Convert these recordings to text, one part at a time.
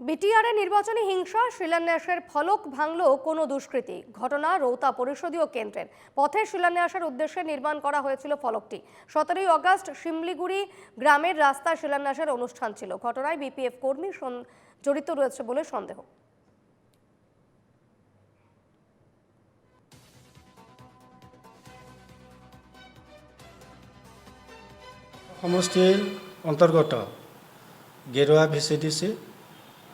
বিটিআরে নির্বাচনী হিংসা, শিলান্যাসের ফলক ভাঙল কোনো দুষ্কৃতী। ঘটনা রৌতা পরিষদীয় কেন্দ্রের। পথে শিলান্যাসের উদ্দেশ্যে নির্মাণ করা হয়েছিল ফলকটি। সতেরোই অগস্ট শিমলিগুড়ি গ্রামের রাস্তা শিলান্যাসের অনুষ্ঠান ছিল। ঘটনায় বিপিএফ কর্মী জড়িত রয়েছে বলে সন্দেহ। সমষ্টিৰ অন্তৰ্গত গেৰুৱা ভি চি ডি চি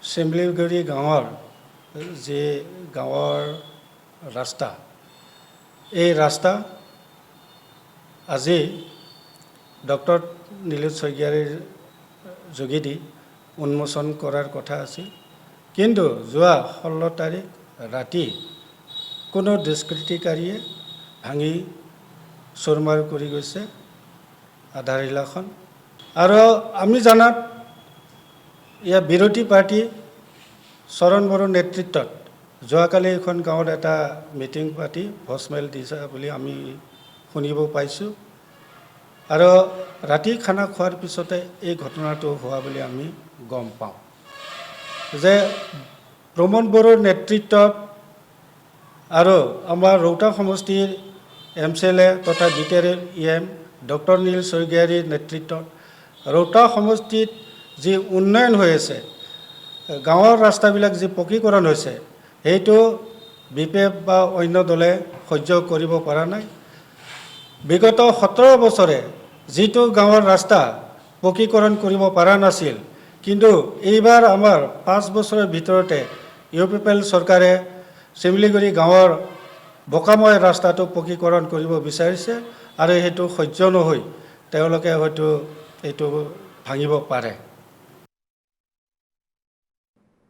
চিমলিগুৰি গাঁৱৰ যি গাঁৱৰ ৰাস্তা এই ৰাস্তা আজি ডক্টৰ নীলোৎ শইকীয়াৰীৰ যোগেদি উন্মোচন কৰাৰ কথা আছিল। কিন্তু যোৱা ষোল্ল তাৰিখ ৰাতি কোনো দুষ্কৃতিকাৰীয়ে ভাঙি চুৰমাৰ কৰি গৈছে আধাৰশিলাখন আৰু আমি জনাত ইয়াৰ বিৰোধী পাৰ্টী চৰণ বড়োৰ নেতৃত্বত যোৱাকালি এইখন গাঁৱত এটা মিটিং পাতি ভোজমেল দিছে বুলি আমি শুনিব পাইছোঁ। আৰু ৰাতি খানা খোৱাৰ পিছতে এই ঘটনাটো হোৱা বুলি আমি গম পাওঁ। যে প্ৰমোদ বড়োৰ নেতৃত্বত আৰু আমাৰ ৰৌতা সমষ্টিৰ এম চি এল এ তথা B T R E M doctor Nil শইকীয়াৰীৰ নেতৃত্বত ৰৌতা সমষ্টিত যি উন্নয়ন হৈ আছে গাঁৱৰ ৰাস্তাবিলাক যি পকীকৰণ হৈছে, সেইটো বি পি এফ বা অন্য দলে সহ্য কৰিব পৰা নাই। বিগত সোতৰ বছৰে যিটো গাঁৱৰ ৰাস্তা পকীকৰণ কৰিব পৰা নাছিল, কিন্তু এইবাৰ আমাৰ পাঁচ বছৰৰ ভিতৰতে ইউ পি পি এল চৰকাৰে চিমলিগুৰি গাঁৱৰ বোকাময় ৰাস্তাটো পকীকৰণ কৰিব বিচাৰিছে আৰু সেইটো সহ্য নহৈ তেওঁলোকে হয়তো এইটো ভাঙিব পাৰে।